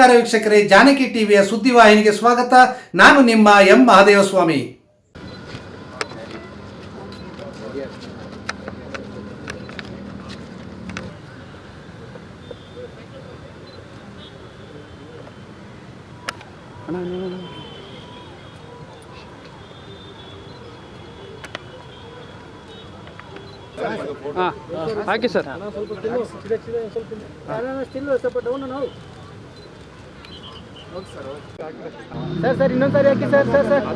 ನಮಸ್ಕಾರ ವೀಕ್ಷಕರೇ ಜಾನಕಿ ಟಿವಿಯ ಸುದ್ದಿವಾಹಿನಿಗೆ ಸ್ವಾಗತ. ನಾನು ನಿಮ್ಮ ಎಂ ಮಹಾದೇವಸ್ವಾಮಿ. ಸ್ವಾಮಿ ಹಾಕಿ ಸರ್. ಸರ್ ಸರ್ ಇನ್ನೊಂದು ಸಾರಿ ಹಾಕಿ, ಸರ್ ಸರ್ ಸರ್.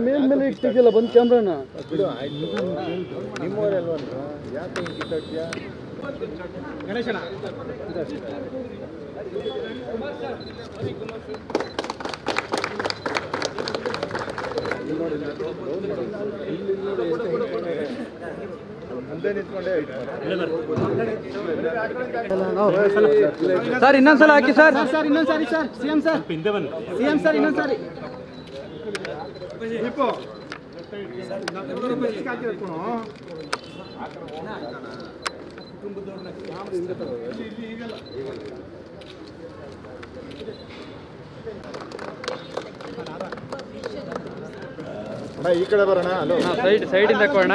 ಮೇಲ್ ಮೇಲೆ ಇಟ್ಟಿಗೆಲ್ಲ ಬಂದು ಕ್ಯಾಮ್ರಾನ ಸರ್ ಇಲ್ಲಿ ಹಾಕಿ ಸರ್ ಸರ್ ಇನ್ನೊಂದು ಸಾರಿ. Sir C M sir. C M sir ಇನ್ನೊಂದು ಸಾರಿ ಅಣ್ಣ ಈ ಕಡೆ ಬರೋಣ ಸೈಡ್ ಸೈಡಿಂದ ಕೊಡೋಣ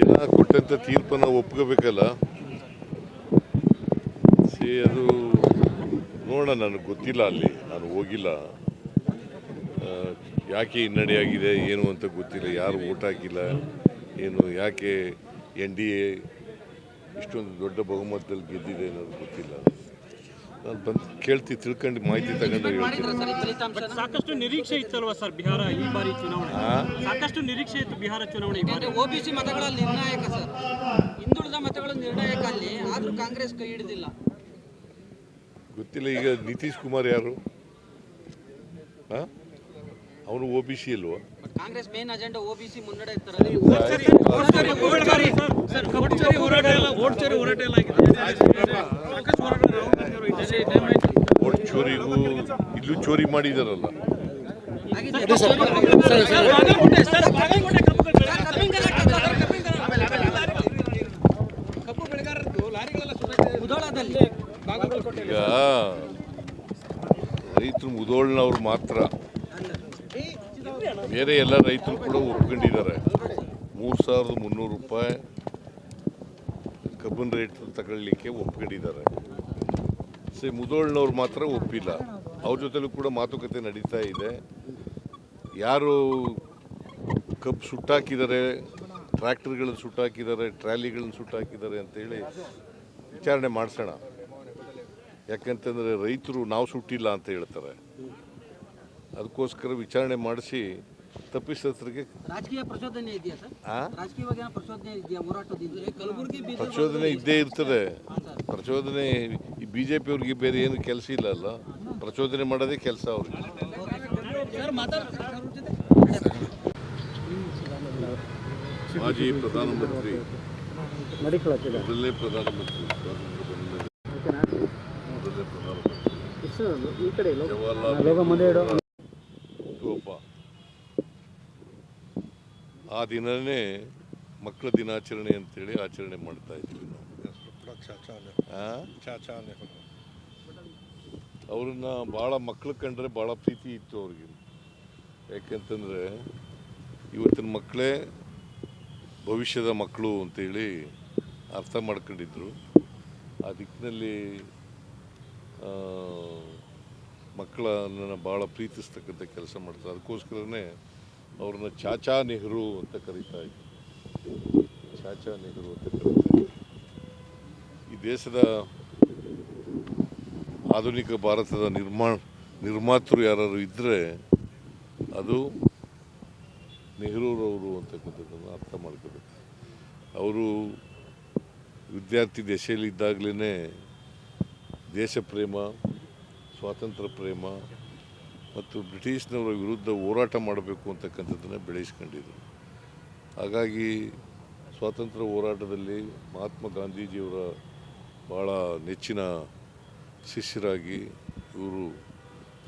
ಜನ ಕೊಟ್ಟಂತ ತೀರ್ಪನ್ನು ಒಪ್ಕೋಬೇಕಲ್ಲ? ಸಿ, ಅದು ನೋಡೋಣ, ನನಗೆ ಗೊತ್ತಿಲ್ಲ ಅಲ್ಲಿ. ನಾನು ಹೋಗಿಲ್ಲ. ಯಾಕೆ ಹಿನ್ನಡೆಯಾಗಿದೆ ಏನು ಅಂತ ಗೊತ್ತಿಲ್ಲ. ಯಾರು ಓಟ್ ಹಾಕಿಲ್ಲ, ಏನು, ಯಾಕೆ ಎನ್ ಡಿ ಎ ಇಷ್ಟೊಂದು ದೊಡ್ಡ ಬಹುಮತದಲ್ಲಿ ಗೆದ್ದಿದೆ ಅನ್ನೋದು ಗೊತ್ತಿಲ್ಲ. ನಾನು ಬಂದು ಕೇಳ್ತಿ ತಿಳ್ಕೊಂಡು ಮಾಹಿತಿ ತಗೊಂಡು ಸರ್ ಸಾಕಷ್ಟು ನಿರೀಕ್ಷೆ ಇತ್ತಲ್ವಾ ಸರ್ ಬಿಹಾರ ಈ ಬಾರಿ ಚುನಾವಣೆ ಸಾಕಷ್ಟು ನಿರೀಕ್ಷೆ ಇತ್ತು ಬಿಹಾರ ಚುನಾವಣೆ ಬಾರಿ ಓಬಿಸಿ ಮತಗಳಲ್ಲಿ ನಿರ್ಣಾಯಕ ಸರ್ ಹಿಂದುಳಿದ ಮತಗಳು ನಿರ್ಣಾಯಕ ಅಲ್ಲಿ ಆದ್ರೂ ಕಾಂಗ್ರೆಸ್ ಕೈ ಹಿಡಿದಿಲ್ಲ ಗೊತ್ತಿಲ್ಲ ಈಗ ನಿತೀಶ್ ಕುಮಾರ್ ಯಾರು ಅವನು ಒ ಬಿ ಸಿ ಅಲ್ವಾ ಕಾಂಗ್ರೆಸ್ ಮೇನ್ ಅಜೆಂಡಾ ಸಿ ಮುನ್ನಡೆ ಇರ್ತಾರೆ ಸರ್ ಓಟ್ಚೋರಿ ಹೋರಾಟ ಎಲ್ಲ ಓಟ್ಚೋರಿ ಹೋರಾಟ ಎಲ್ಲ ಆಗಿದೆ ಸಾಕಷ್ಟು ಹೋರಾಟ ರಾಹುಲ್ ಗಾಂಧಿ ಅವರು ಓಟ್ ಚೋರಿಗೂ ಇಲ್ಲೂ ಚೋರಿ ಮಾಡಿದಾರಲ್ಲ. ಈಗ ರೈತರು ಮುದೋಳ್ನವ್ರು ಮಾತ್ರ. ಬೇರೆ ಎಲ್ಲ ರೈತರು ಕೂಡ ಒಪ್ಕೊಂಡಿದ್ದಾರೆ. ಮೂರು ಸಾವಿರದ ಮುನ್ನೂರು ರೂಪಾಯಿ ಕಬ್ಬಿನ ರೇಟ್ ತಗೊಳ್ಳಿಕ್ಕೆ ಒಪ್ಕೊಂಡಿದ್ದಾರೆ. ಸರಿ ಮುದೋಳ್ನವ್ರು ಮಾತ್ರ ಒಪ್ಪಿಲ್ಲ. ಅವ್ರ ಜೊತೆಲೂ ಕೂಡ ಮಾತುಕತೆ ನಡೀತಾ ಇದೆ. ಯಾರು ಕಬ್ಬು ಸುಟ್ಟಾಕಿದ್ದಾರೆ ಟ್ರ್ಯಾಕ್ಟರ್ಗಳನ್ನು ಸುಟ್ಟಾಕಿದ್ದಾರೆ ಟ್ರಾಲಿಗಳನ್ನು ಸುಟ್ಟಾಕಿದ್ದಾರೆ ಅಂತೇಳಿ ವಿಚಾರಣೆ ಮಾಡಿಸೋಣ. ಯಾಕಂತಂದರೆ ರೈತರು ನಾವು ಸುಟ್ಟಿಲ್ಲ ಅಂತ ಹೇಳ್ತಾರೆ. ಅದಕ್ಕೋಸ್ಕರ ವಿಚಾರಣೆ ಮಾಡಿಸಿ ತಪ್ಪಿಸೋದ್ರಿಗೆ ರಾಜಕೀಯ ಪ್ರಚೋದನೆ ಇದ್ದೇ ಇರ್ತದೆ. ಪ್ರಚೋದನೆ ಬಿ ಜೆ ಪಿ ಅವ್ರಿಗೆ ಬೇರೆ ಏನು ಕೆಲಸ ಇಲ್ಲ ಅಲ್ಲ ಪ್ರಚೋದನೆ ಮಾಡೋದೇ ಕೆಲಸ ಅವ್ರಿಗೆ. ಮಾಜಿ ಪ್ರಧಾನಮಂತ್ರಿ. ಮೊದಲನೇ ಪ್ರಧಾನಮಂತ್ರಿ. ಮೊದಲನೇ ಪ್ರಧಾನಮಂತ್ರಿ. ಜವಾಹರ್ಲಾಲ್ ಹುಟ್ಟುಹಬ್ಬ ಆ ದಿನನೇ ಮಕ್ಕಳ ದಿನಾಚರಣೆ ಅಂತೇಳಿ ಆಚರಣೆ ಮಾಡ್ತಾ ಇದ್ವಿ ನಾವು? ಅವ್ರನ್ನ ಭಾಳ ಮಕ್ಕಳು ಕಂಡ್ರೆ ಭಾಳ ಪ್ರೀತಿ ಇತ್ತು ಅವ್ರಿಗೆ. ಯಾಕೆಂತಂದರೆ ಇವತ್ತಿನ ಮಕ್ಕಳೇ ಭವಿಷ್ಯದ ಮಕ್ಕಳು ಅಂತೇಳಿ ಅರ್ಥ ಮಾಡ್ಕೊಂಡಿದ್ರು. ಆ ದಿಕ್ಕಿನಲ್ಲಿ ಮಕ್ಕಳನ್ನು ಭಾಳ ಪ್ರೀತಿಸ್ತಕ್ಕಂಥ ಕೆಲಸ ಮಾಡ್ತಾರೆ. ಅದಕ್ಕೋಸ್ಕರನೇ ಅವ್ರನ್ನ ಚಾಚಾ ನೆಹರು ಅಂತ ಕರೀತಾ ಇದ್ರು. ಚಾಚಾ ನೆಹರು ಅಂತ ಕರೀತಾ ಇದ್ರು. ಈ ದೇಶದ ಆಧುನಿಕ ಭಾರತದ ನಿರ್ಮಾಣ ನಿರ್ಮಾತೃ ಯಾರು ಇದ್ದರೆ ಅದು ನೆಹರೂರವರು ಅಂತಕ್ಕಂಥದ್ದನ್ನು ಅರ್ಥ ಮಾಡ್ಕೋಬೇಕು. ಅವರು ವಿದ್ಯಾರ್ಥಿ ದಶೆಯಲ್ಲಿದ್ದಾಗಲೇ ದೇಶ ಪ್ರೇಮ, ಸ್ವಾತಂತ್ರ್ಯ ಪ್ರೇಮ ಮತ್ತು ಬ್ರಿಟಿಷ್ನವರ ವಿರುದ್ಧ ಹೋರಾಟ ಮಾಡಬೇಕು ಅಂತಕ್ಕಂಥದ್ದನ್ನು ಬೆಳೆಸ್ಕೊಂಡಿದ್ರು. ಹಾಗಾಗಿ ಸ್ವಾತಂತ್ರ್ಯ ಹೋರಾಟದಲ್ಲಿ ಮಹಾತ್ಮ ಗಾಂಧೀಜಿಯವರ ಭಾಳ ನೆಚ್ಚಿನ ಶಿಷ್ಯರಾಗಿ ಇವರು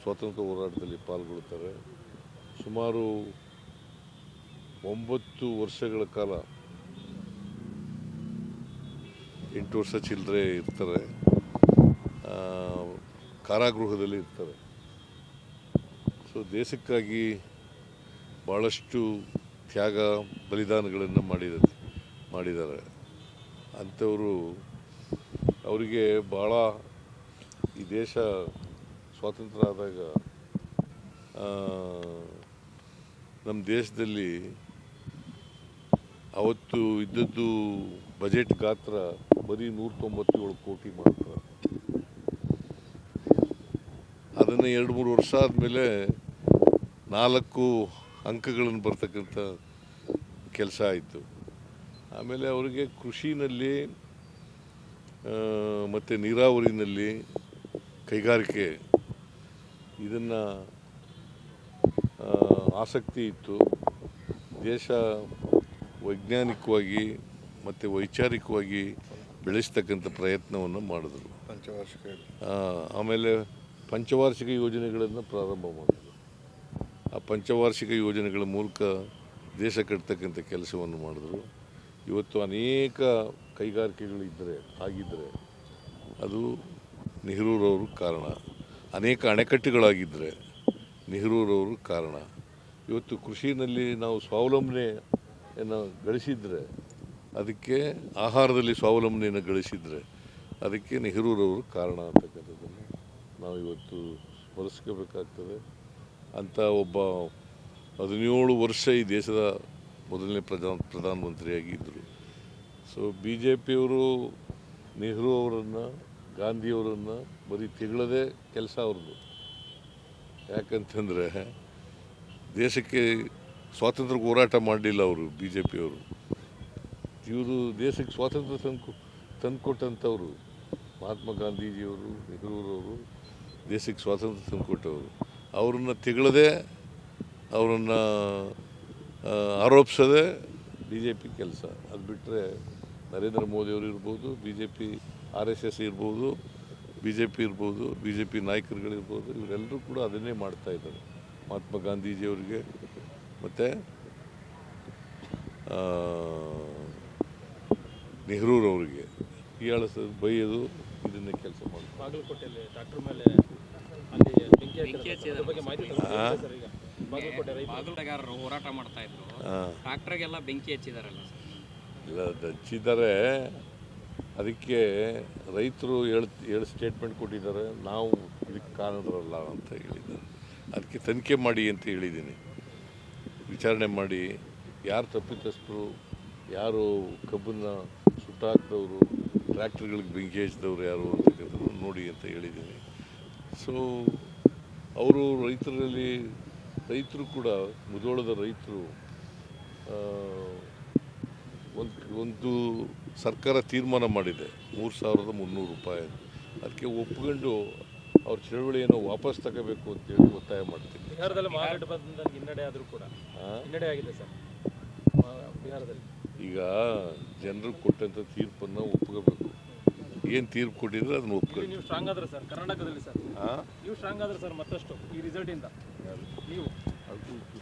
ಸ್ವಾತಂತ್ರ್ಯ ಹೋರಾಟದಲ್ಲಿ ಪಾಲ್ಗೊಳ್ತಾರೆ ಸುಮಾರು ಒಂಬತ್ತು ವರ್ಷಗಳ ಕಾಲ ಎಂಟು ವರ್ಷ ಚಿಲ್ಲರೆ ಇರ್ತಾರೆ. ಕಾರಾಗೃಹದಲ್ಲಿ ಇರ್ತಾರೆ. ಸೊ ದೇಶಕ್ಕಾಗಿ ಭಾಳಷ್ಟು ತ್ಯಾಗ, ಬಲಿದಾನಗಳನ್ನು ಮಾಡಿದ, ಮಾಡಿದ್ದಾರೆ. ಅಂಥವರು ಅವರಿಗೆ ಭಾಳ ಈ ದೇಶ ಸ್ವಾತಂತ್ರ್ಯ ಆದಾಗ ನಮ್ಮ ದೇಶದಲ್ಲಿ ಅವತ್ತು ಇದ್ದದ್ದು ಬಜೆಟ್ ಗಾತ್ರ ಬರೀ ನೂರ ತೊಂಬತ್ತೇಳು ಕೋಟಿ ಮಾತ್ರ. ಅದನ್ನು ಎರಡು ಮೂರು ವರ್ಷ ಆದಮೇಲೆ ನಾಲ್ಕು ಅಂಕಗಳನ್ನು ಬರ್ತಕ್ಕಂಥ ಕೆಲಸ ಆಯಿತು. ಆಮೇಲೆ ಅವರಿಗೆ ಕೃಷಿನಲ್ಲಿ ಮತ್ತು ನೀರಾವರಿನಲ್ಲಿ ಕೈಗಾರಿಕೆ ಇದನ್ನು ಆಸಕ್ತಿ ಇತ್ತು. ದೇಶ ವೈಜ್ಞಾನಿಕವಾಗಿ ಮತ್ತು ವೈಚಾರಿಕವಾಗಿ ಬೆಳೆಸ್ತಕ್ಕಂಥ ಪ್ರಯತ್ನವನ್ನು ಮಾಡಿದ್ರು. ಪಂಚವಾರ್ಷಿಕ ಆಮೇಲೆ ಪಂಚವಾರ್ಷಿಕ ಯೋಜನೆಗಳನ್ನು ಪ್ರಾರಂಭ ಮಾಡಿದ್ರು. ಆ ಪಂಚವಾರ್ಷಿಕ ಯೋಜನೆಗಳ ಮೂಲಕ ದೇಶ ಕಟ್ತಕ್ಕಂಥ ಕೆಲಸವನ್ನು ಮಾಡಿದ್ರು. ಇವತ್ತು ಅನೇಕ ಕೈಗಾರಿಕೆಗಳಿದ್ದರೆ ಆಗಿದ್ದರೆ ಅದು ನೆಹರೂರವರು ಕಾರಣ. ಅನೇಕ ಅಣೆಕಟ್ಟುಗಳಾಗಿದ್ದರೆ ನೆಹರೂರವರು ಕಾರಣ. ಇವತ್ತು ಕೃಷಿಯಲ್ಲಿ ನಾವು ಸ್ವಾವಲಂಬನೆಯನ್ನು ಗಳಿಸಿದರೆ, ಅದಕ್ಕೆ ಆಹಾರದಲ್ಲಿ ಸ್ವಾವಲಂಬನೆಯನ್ನು ಗಳಿಸಿದರೆ ಅದಕ್ಕೆ ನೆಹರೂರವರು ಕಾರಣ ಅಂತಕ್ಕಂಥದ್ದನ್ನು ನಾವು ಇವತ್ತು ಸ್ಮರಿಸ್ಕೋಬೇಕಾಗ್ತದೆ. ಅಂಥ ಒಬ್ಬ ಹದಿನೇಳು ವರ್ಷ ಈ ದೇಶದ ಮೊದಲನೇ ಪ್ರಧಾನ, ಪ್ರಧಾನಮಂತ್ರಿಯಾಗಿದ್ದರು. ಸೊ ಬಿ ಜೆ ಪಿಯವರು ನೆಹರು ಅವರನ್ನು ಗಾಂಧಿಯವರನ್ನು ಬರೀ ತಿಗಳದೇ ಕೆಲಸ ಅವ್ರದ್ದು ಯಾಕಂತಂದರೆ ದೇಶಕ್ಕೆ ಸ್ವಾತಂತ್ರ್ಯ ಹೋರಾಟ ಮಾಡಲಿಲ್ಲ ಅವರು ಬಿ ಜೆ ಪಿಯವರು ಇವರು ದೇಶಕ್ಕೆ ಸ್ವಾತಂತ್ರ್ಯ ತಂದು ತಂದುಕೊಟ್ಟಂಥವ್ರು. ಮಹಾತ್ಮ ಗಾಂಧೀಜಿಯವರು, ನೆಹರೂರವರು ದೇಶಕ್ಕೆ ಸ್ವಾತಂತ್ರ್ಯ ತಂದುಕೊಟ್ಟವರು. ಅವ್ರನ್ನ ತಿಗಳದೆ, ಅವರನ್ನು ಆರೋಪಿಸೋದೇ ಬಿ ಜೆ ಪಿ ಕೆಲಸ. ಅದು ಬಿಟ್ಟರೆ ನರೇಂದ್ರ ಮೋದಿಯವರು ಇರ್ಬೋದು B J P R S S ಇರ್ಬೋದು ಬಿ ಜೆ ಪಿ ಇರ್ಬೋದು ಬಿ ಜೆ ಪಿ ನಾಯಕರುಗಳಿರ್ಬೋದು ಇವರೆಲ್ಲರೂ ಕೂಡ ಅದನ್ನೇ ಮಾಡ್ತಾ ಇದ್ದಾರೆ. ಮಹಾತ್ಮ ಗಾಂಧೀಜಿಯವರಿಗೆ ಮತ್ತು ನೆಹರೂರವರಿಗೆ ಹೀಯಾಳಿಸೋದು ಬೈಯೋದು ಇದನ್ನೇ ಕೆಲಸ ಮಾಡ್ತಾರೆ. ಬಾಗಲಕೋಟೆಗಾರರು ಹೋರಾಟ ಮಾಡ್ತಾ ಇದ್ರು. ಟ್ರಾಕ್ಟರ್ಗೆಲ್ಲ ಬೆಂಕಿ ಹಚ್ಚಿದಾರಲ್ಲ ಇಲ್ಲ ಹಚ್ಚಿದ್ದಾರೆ ಅದಕ್ಕೆ ರೈತರು ಹೇಳ ಹೇಳು ಸ್ಟೇಟ್ಮೆಂಟ್ ಕೊಟ್ಟಿದ್ದಾರೆ. ನಾವು ಇದಕ್ಕೆ ಕಾರಣರಲ್ಲ ಅಂತ ಹೇಳಿದ್ದಾರೆ. ಅದಕ್ಕೆ ತನಿಖೆ ಮಾಡಿ ಅಂತ ಹೇಳಿದ್ದೀನಿ. ವಿಚಾರಣೆ ಮಾಡಿ. ಯಾರು ತಪ್ಪಿತಸ್ಥರು ಯಾರು ಕಬ್ಬನ್ನು ಸುಟ್ಟಾಕ್ದವರು ಟ್ರ್ಯಾಕ್ಟರ್ಗಳಿಗೆ ಬೆಂಕಿ ಹಚ್ಚಿದವ್ರು ಯಾರು ಅಂತಕ್ಕಂಥದ್ದು ನೋಡಿ ಅಂತ ಹೇಳಿದ್ದೀನಿ. ಸೊ ಅವರು ರೈತರಲ್ಲಿ ರೈತರು ಕೂಡ ಮುದೋಳದ ರೈತರು ಒಂದು ಒಂದು ಸರ್ಕಾರ ತೀರ್ಮಾನ ಮಾಡಿದೆ. ಮೂರು ಸಾವಿರದ ಮುನ್ನೂರು ರೂಪಾಯಿ. ಅದಕ್ಕೆ ಒಪ್ಕೊಂಡು ಅವ್ರ ಚಳವಳಿಯನ್ನು ವಾಪಸ್ ತಗೋಬೇಕು ಅಂತೇಳಿ ಒತ್ತಾಯ ಮಾಡ್ತೀನಿ. ಬಿಹಾರದಲ್ಲಿ ಮಹಾಗಠಬಂಧನ್ ಹಿನ್ನಡೆ ಆದರೂ ಕೂಡ? ಹಿನ್ನಡೆ ಆಗಿದೆ ಸರ್. ಬಿಹಾರದಲ್ಲಿ. ಈಗ ಜನರು ಕೊಟ್ಟಂಥ ತೀರ್ಪನ್ನು ಒಪ್ಕೋಬೇಕು. ಏನು ತೀರ್ಪು ಕೊಟ್ಟಿದ್ರೆ ಅದನ್ನ ಒಪ್ಕೊಂಡು ನೀವು ಸ್ಟ್ರಾಂಗ್ ಆದ್ರೆ ಸರ್ ಕರ್ನಾಟಕದಲ್ಲಿ ಸರ್. ಹಾಂ ನೀವು ಸ್ಟ್ರಾಂಗ್ ಆದ್ರೆ ಸರ್ ಮತ್ತಷ್ಟು ಈ ರಿಸಲ್ಟ್ ಇಂದ ನೀವು ಅದು ತೀರ್ಪನ್ನು